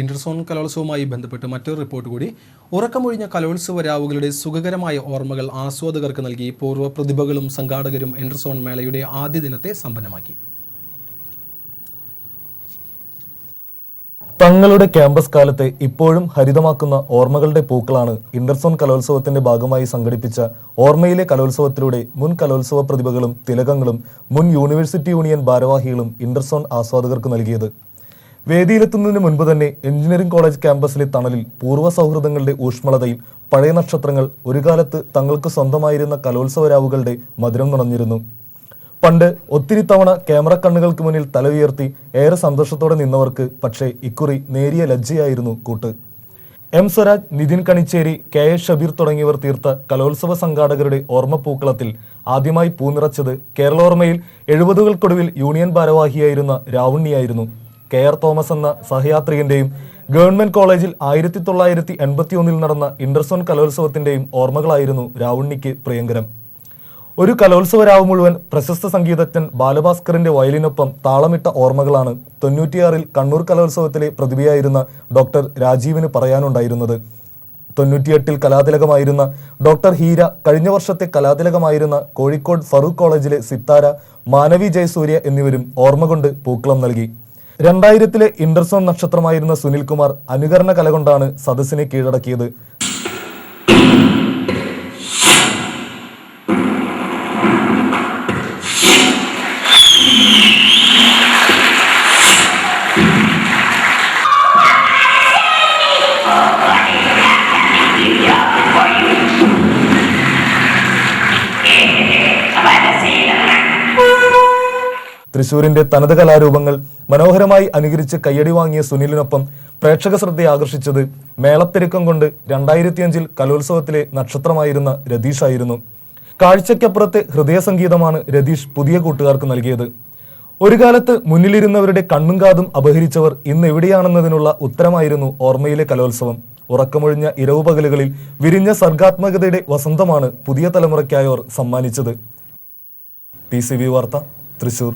Interzone കലോത്സവവുമായി ബന്ധപ്പെട്ട് മറ്റൊരു report കൂടി. ഉറക്കമൊഴിഞ്ഞ കലോത്സവ രാവുകളുടെ സുഖകരമായ ഓർമ്മകൾ ആസ്വാദകർക്ക് നൽകി പൂർവ പ്രതിഭകളും സംഘാടകരും ഇന്റർസോൺ മേളയുടെ ആദ്യ ദിനത്തെ സമ്പന്നമാക്കി. തങ്ങളുടെ ക്യാമ്പസ് കാലത്തെ ഇപ്പോഴും ഹരിതമാക്കുന്ന ഓർമ്മകളുടെ പൂക്കളാണ് ഇന്റർസോൺ കലോത്സവത്തിന്റെ ഭാഗമായി സംഘടിപ്പിച്ച ഓർമ്മയിലെ കലോത്സവത്തിലൂടെ മുൻ കലോത്സവ പ്രതിഭകളും തിലകങ്ങളും മുൻ യൂണിവേഴ്സിറ്റി യൂണിയൻ ഭാരവാഹികളും ഇന്റർസോൺ ആസ്വാദകർക്ക് നൽകിയത്. വേദിയിലെത്തുന്നതിന് മുൻപ് തന്നെ എഞ്ചിനീയറിംഗ് കോളേജ് ക്യാമ്പസിലെ തണലിൽ പൂർവ സൗഹൃദങ്ങളുടെ ഊഷ്മളതയിൽ പഴയ നക്ഷത്രങ്ങൾ ഒരു കാലത്ത് തങ്ങൾക്ക് സ്വന്തമായിരുന്ന കലോത്സവ രാവുകളുടെ മധുരം നുണഞ്ഞിരുന്നു. പണ്ട് ഒത്തിരി തവണ ക്യാമറ കണ്ണുകൾക്ക് മുന്നിൽ തല ഉയർത്തി ഏറെ സന്തോഷത്തോടെ നിന്നവർക്ക് പക്ഷേ ഇക്കുറി നേരിയ ലജ്ജയായിരുന്നു കൂട്ട്. M Swaraj Nithin Kanichery K S Shabeer തുടങ്ങിയവർ തീർത്ത കലോത്സവ സംഘാടകരുടെ ഓർമ്മപ്പൂക്കളത്തിൽ ആദ്യമായി പൂനിറച്ചത് കേരളോർമ്മയിൽ എഴുപതുകൾക്കൊടുവിൽ യൂണിയൻ ഭാരവാഹിയായിരുന്ന രാവുണ്ണിയായിരുന്നു. കെ ആർ തോമസ് എന്ന സഹയാത്രികന്റെയും ഗവൺമെന്റ് കോളേജിൽ ആയിരത്തി തൊള്ളായിരത്തി എൺപത്തി ഒന്നിൽ നടന്ന ഇന്റർസോൺ കലോത്സവത്തിന്റെയും ഓർമ്മകളായിരുന്നു രാവുണ്ണിക്ക് പ്രിയങ്കരം. ഒരു കലോത്സവ രാവ് മുഴുവൻ പ്രശസ്ത സംഗീതജ്ഞൻ ബാലഭാസ്കറിന്റെ വയലിനൊപ്പം താളമിട്ട ഓർമ്മകളാണ് തൊണ്ണൂറ്റിയാറിൽ കണ്ണൂർ കലോത്സവത്തിലെ പ്രതിഭയായിരുന്ന ഡോക്ടർ രാജീവിന് പറയാനുണ്ടായിരുന്നത്. തൊണ്ണൂറ്റിയെട്ടിൽ കലാതിലകമായിരുന്ന ഡോക്ടർ ഹീര കഴിഞ്ഞ വർഷത്തെ കലാതിലകമായിരുന്ന കോഴിക്കോട് ഫറൂഖ് കോളേജിലെ സിത്താര മാനവി ജയസൂര്യ എന്നിവരും ഓർമ്മ കൊണ്ട് പൂക്കളം നൽകി. രണ്ടായിരത്തിലെ ഇന്റർസോൺ നക്ഷത്രമായിരുന്ന സുനിൽകുമാർ അനുകരണ കല കൊണ്ടാണ് സദസ്സിനെ കീഴടക്കിയത്. തൃശൂരിന്റെ തനത് കലാരൂപങ്ങൾ മനോഹരമായി അനുകരിച്ച് കയ്യടി വാങ്ങിയ സുനിലിനൊപ്പം പ്രേക്ഷക ശ്രദ്ധയെ ആകർഷിച്ചത് മേളപ്പെരുക്കം കൊണ്ട് രണ്ടായിരത്തിയഞ്ചിൽ കലോത്സവത്തിലെ നക്ഷത്രമായിരുന്ന രതീഷായിരുന്നു കാഴ്ചയ്ക്കപ്പുറത്തെ ഹൃദയ സംഗീതമാണ് രതീഷ് പുതിയ കൂട്ടുകാർക്ക് നൽകിയത്. ഒരു കാലത്ത് മുന്നിലിരുന്നവരുടെ കണ്ണും കാതും അപഹരിച്ചവർ ഇന്ന് എവിടെയാണെന്നതിനുള്ള ഉത്തരമായിരുന്നു ഓർമ്മയിലെ കലോത്സവം. ഉറക്കമൊഴിഞ്ഞ ഇരവുപകലുകളിൽ വിരിഞ്ഞ സർഗാത്മകതയുടെ വസന്തമാണ് പുതിയ തലമുറയ്ക്കായവർ സമ്മാനിച്ചത്. ടി സി വി വാർത്ത തൃശൂർ.